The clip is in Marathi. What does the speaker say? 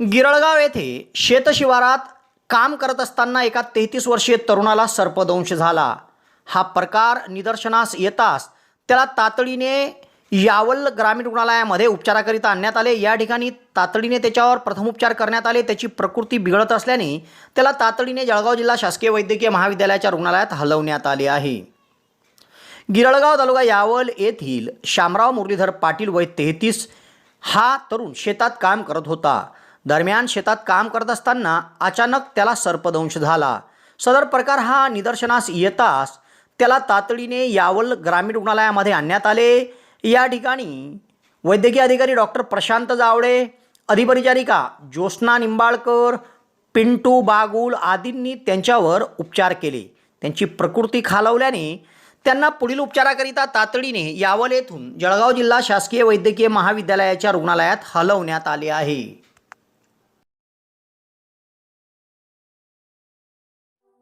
गिरळगाव येथे शेतशिवारात काम करत असताना एका तेहतीस वर्षीय तरुणाला सर्पदंश झाला. हा प्रकार निदर्शनास येताच त्याला तातडीने यावल ग्रामीण रुग्णालयामध्ये उपचाराकरिता आणण्यात आले. या ठिकाणी तातडीने त्याच्यावर प्रथमोपचार करण्यात आले. त्याची प्रकृती बिघडत असल्याने त्याला तातडीने जळगाव जिल्हा शासकीय वैद्यकीय महाविद्यालयाच्या रुग्णालयात हलवण्यात आले आहे. गिरळगाव तालुका यावल येथील शामराव मुरलीधर पाटील वय तेहतीस हा तरुण शेतात काम करत होता. दरम्यान शेतात काम करत असताना अचानक त्याला सर्पदंश झाला. सदर प्रकार हा निदर्शनास येताच त्याला तातडीने यावल ग्रामीण रुग्णालयामध्ये आणण्यात आले. या ठिकाणी वैद्यकीय अधिकारी डॉक्टर प्रशांत जावळे अधिपरिचारिका ज्योत्स्ना निंबाळकर पिंटू बागुल आदींनी त्यांच्यावर उपचार केले. त्यांची प्रकृती खालवल्याने त्यांना पुढील उपचाराकरिता तातडीने यावल येथून जळगाव जिल्हा शासकीय वैद्यकीय महाविद्यालयाच्या रुग्णालयात हलवण्यात आले आहे.